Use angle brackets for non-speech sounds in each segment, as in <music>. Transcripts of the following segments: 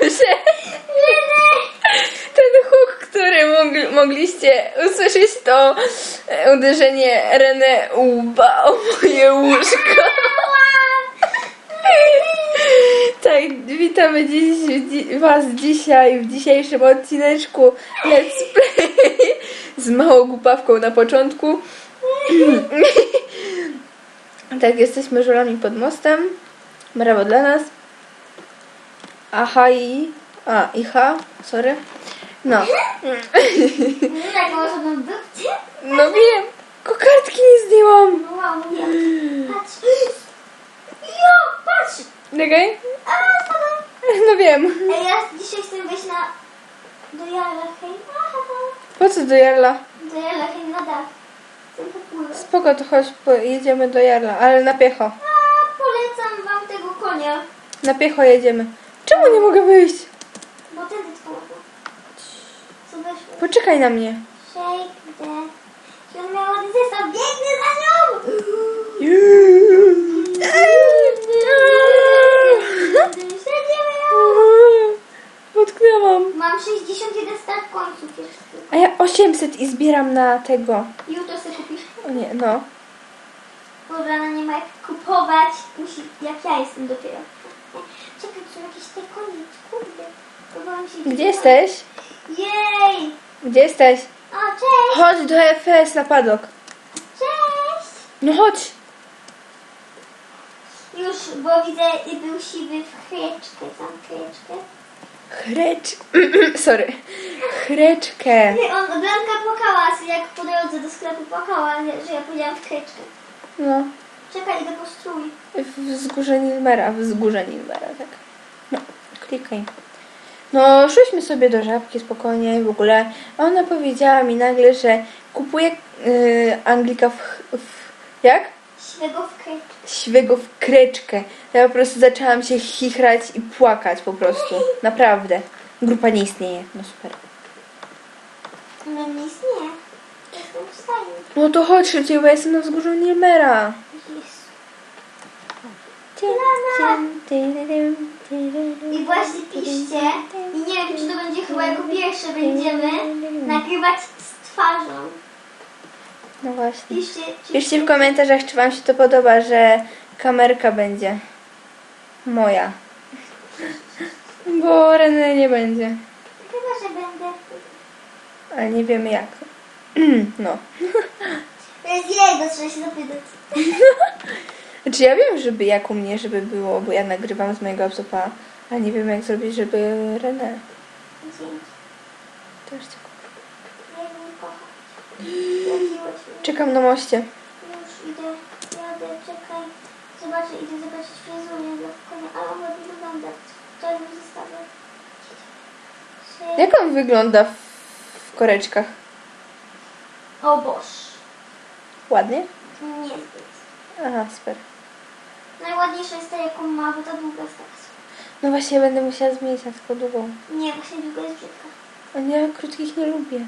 dobrze. Ten huk, który mogli, mogliście usłyszeć, to e, uderzenie René łba o moje łóżko. Tak, witamy dziś, dzi Was dzisiaj w dzisiejszym odcineczku Let's Play z małą głupawką na początku. tak, jesteśmy żurami pod mostem. Brawo dla nas. Aha i... A, i ha, sorry. No. Nie tak. No wiem, kokardki nie zdjęłam. No wow, mówię. Patrz. Jo, patrz. Czekaj. A, spadam. No wiem. Ej, ja dzisiaj chcę wejść na... Do Jarla, Po co do Jarla? Do Jarla, hej, na dach. Chcę popłynąć. Spoko, to chodź, jedziemy do Jarla, ale na piecho. A, polecam wam tego konia. Na piecho jedziemy. Czemu nie mogę wyjść? Bo wtedy tylko Co weszło? Poczekaj na mnie. Shake the... I on miał ładny zestaw. Biegnę za nią! <laughs> Potknęłam. Mam 61 start końców jeszcze. A ja 800 i zbieram na tego. Jutro sobie kupisz. O nie, no. Dobra, no nie ma jak kupować. Musi, jak ja jestem dopiero. Czekaj, tu są jakieś te konie, kurde. Próbowałam się Gdzie jesteś? Jej! Gdzie jesteś? O, cześć! Chodź do FS na padok. Cześć! No chodź. Już, bo widzę, i był siwy w chreczkę, tam chreczkę. Chrecz... <clears throat> Sorry. Chreczkę. Nie, on, Blanka płakała, jak po drodze do sklepu płakała, że że ja powiedziałam w chreczkę. No. Czekaj, idę po strój. Wzgórze Nilmera, wzgórze Nilmera, tak. No, klikaj. No, szłyśmy sobie do żabki spokojnie i w ogóle. A ona powiedziała mi nagle, że kupuje yy, Anglika w, w... Jak? Siwego w chreczkę. Świego w kreczkę. Ja po prostu zaczęłam się chichrać i płakać po prostu. Naprawdę. Grupa nie istnieje. No super. No nie istnieje. Jestem w stanie. No to chodź szybciej, bo ja jestem na wzgórzu Nilmera. Jezu. I właśnie piszcie, i nie wiem, czy to będzie chyba jako pierwsze będziemy nagrywać z twarzą. No właśnie. Piszcie, czy Piszcie w komentarzach, czy Wam się to podoba, że kamerka będzie moja. Bo René nie będzie. Chyba, że będę. Ale nie wiemy jak. <clears throat> No. To jest jego, trzeba się zapytać. <laughs> Znaczy ja wiem, żeby jak u mnie, żeby było, bo ja nagrywam z mojego laptopa, ale nie wiem jak zrobić, żeby René. Dzięki. Też cię- nie. Czekam na moście. Już idę, jadę, czekaj. Zobaczę, idę zobaczyć fryzurę dla konia, ale on ładnie wygląda. Jak on wygląda w, w koreczkach? O Boż. Ładnie? Niezbyt. Aha, super. Najładniejsza jest ta, jaką ma, bo ta długa jest taka super. No właśnie, będę musiała zmienić na tylko długą. Nie, właśnie długa jest brzydka. A ja krótkich nie lubię.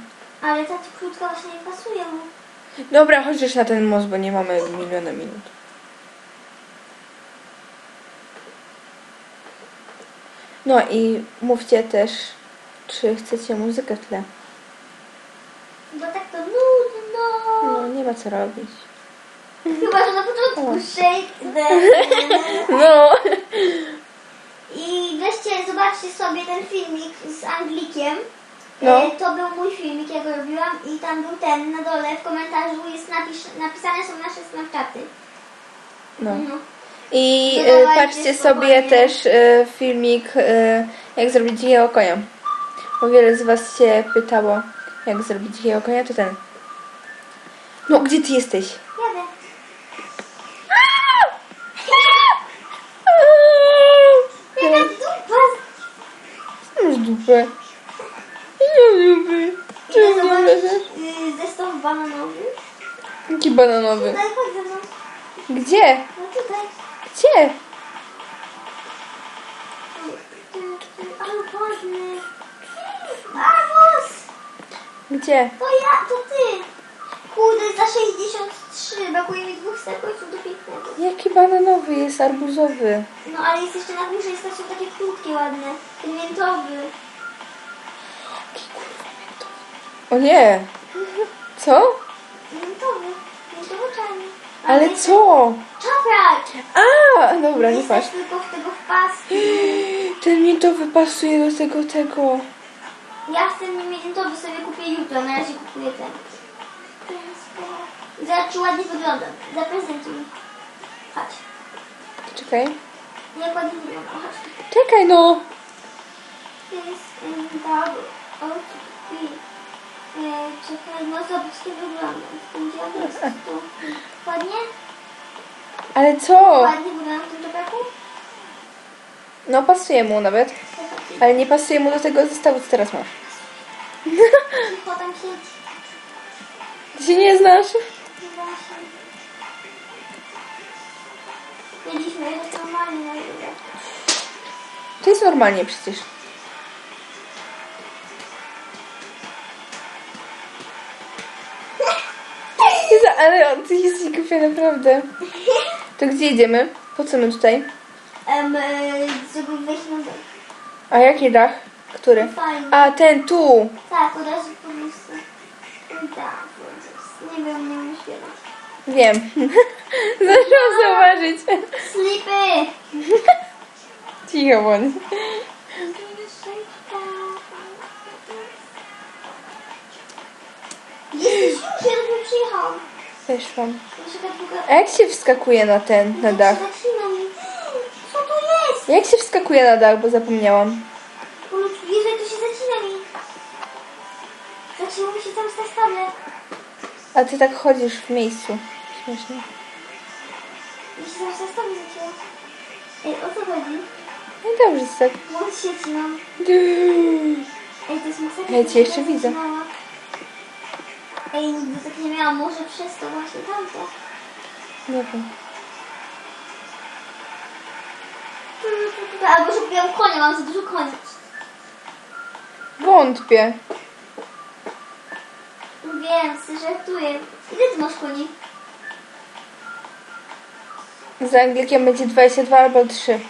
Ale ta krótka właśnie nie pasuje mu. Dobra, chodź już na ten most, bo nie mamy miliona minut. No i mówcie też, czy chcecie muzykę w tle. Bo tak to nudno. No, nie ma co robić. Chyba, że na shake the... No. I weźcie, zobaczcie sobie ten filmik z Anglikiem. No. E, To był mój filmik, ja go robiłam i tam był ten na dole w komentarzu jest napis, napisane są nasze snapchaty. no. No. I e, Dodawajcie patrzcie spokojnie. sobie też e, filmik, jak zrobić dzikiego konia. Bo wiele z was się pytało, jak zrobić dzikiego konia, to ten. No, gdzie ty jesteś? Nie dupy. Idę Czemu leżysz? y, zestaw bananowy. Jaki bananowy. Tutaj, chodź ze mną. Gdzie? No tutaj. Gdzie? Ale ładny. Arbuz! Gdzie? To ja, to ty. Kurde, za 63. Brakuje mi dwóch sekund do pięknego. Jaki bananowy jest arbuzowy? No ale jest jeszcze na górze, jest są takie krótkie, ładne. Ten miętowy. O nie. Co? Miętowy. Miętowy czarny. Ale co? Czaprak! A, dobra, nie patrz. tylko w tego wpaski. Ten miętowy pasuje do tego, tego. Ja chcę miętowy sobie kupię jutro, na razie kupuję ten. Zobacz, ładnie wygląda. Zaprezentuj. Chodź. Czekaj. Jak ładnie wygląda. Chodź. Czekaj, no. Jest double. O, i, e, czekaj, no zobacz, to wygląda. Będzie jest tu. Ładnie? Ale co? Ładnie wygląda w tym? No, pasuje mu nawet. Ale nie pasuje mu do tego zestawu, co teraz masz. Tam siedzi. Ty się nie znasz? Mieliśmy jechać normalnie na drogę. To jest normalnie przecież. Ale on jest głupia, naprawdę. To gdzie idziemy? Po co my tutaj? Um, żeby wejść na dół. A jaki dach? Który? Fajnie. A, ten tu. Tak, od razu po prostu. Tak, nie wiem, <laughs> nie umiem śpiewać. Wiem. Zaczęłam zauważyć. Slipy! Cicho bądź. Jesteś już, ja przyjechałam. Weszłam. Tak. A jak się wskakuje na ten, na dach? Co to jest? Jak się wskakuje na dach, bo zapomniałam. A ty tak chodzisz w miejscu. Śmiesznie. Mi się tam stać tablet zaczęło. Ej, o co chodzi? No i dobrze, jest tak. Sieci mam. Ej, to jest masakra. Ja cię jeszcze widzę. Zaczynała. Ej, nigdy tak nie miałam. Może przez to właśnie tamto. Nie wiem. Albo że kupiłam konia, mam za dużo koni. Wątpię. Wiem, żartuję. Ile ty masz koni? Z Anglikiem będzie 22 albo 3.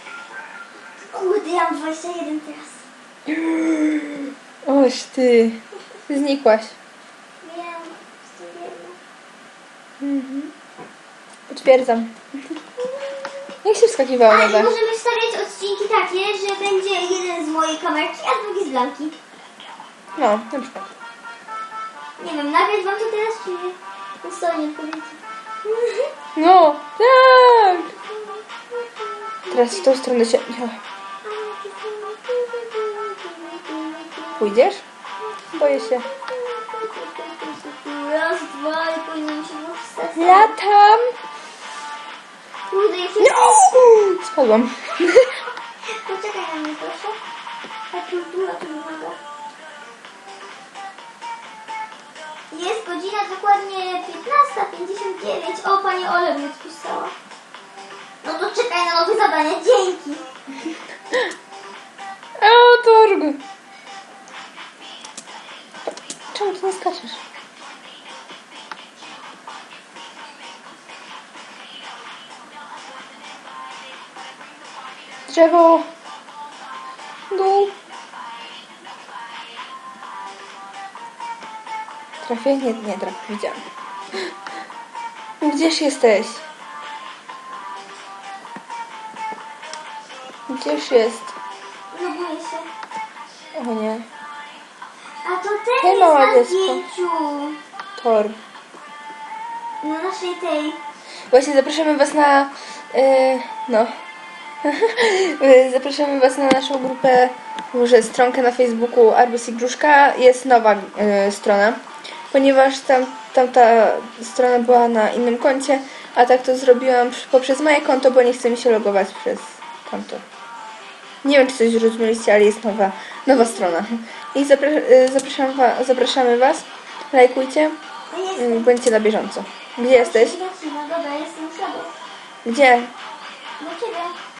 Kurde, ja mam 21 teraz. Oż ty. Znikłaś. Wiem, jestem biedna. Mhm. Potwierdzam. Jak się wskakiwało A na dach? możemy wstawiać odcinki takie, że będzie jeden z mojej kamerki, a drugi z Blanki. No, na przykład. Nie wiem, nagrać wam to teraz, czy nie? No co, nie odpowiecie. No, tak! Teraz w tą stronę się... Jo. Pójdziesz? Boję się. Raz, dwa i powinien się włączyć stacja. Latam! Kurde, jak się... No! Spadłam. Poczekaj na mnie proszę. Ta kultura tu wymaga. Jest godzina dokładnie 15.59. O, pani Ole mnie odpisała. No to czekaj na nowe zadania. Dzięki. Trafię? Nie, nie trafię. Widziałam. Gdzież jesteś? Gdzież jest? No boję się. O nie. A to Hej, ten jest mała na dziecko. zdjęciu. Tor. Na naszej tej. Właśnie zapraszamy Was na. e, no. E, <laughs> zapraszamy Was na naszą grupę, może stronkę na Facebooku Arbus i Gruszka. Jest nowa e, strona, ponieważ tam, tamta strona była na innym koncie, a tak to zrobiłam poprzez moje konto, bo nie chce mi się logować przez konto. Nie wiem, czy coś zrozumieliście, ale jest nowa, nowa strona. I zapra e, zapraszam wa zapraszamy Was. Lajkujcie, e, bądźcie na bieżąco. Gdzie jesteś? Gdzie?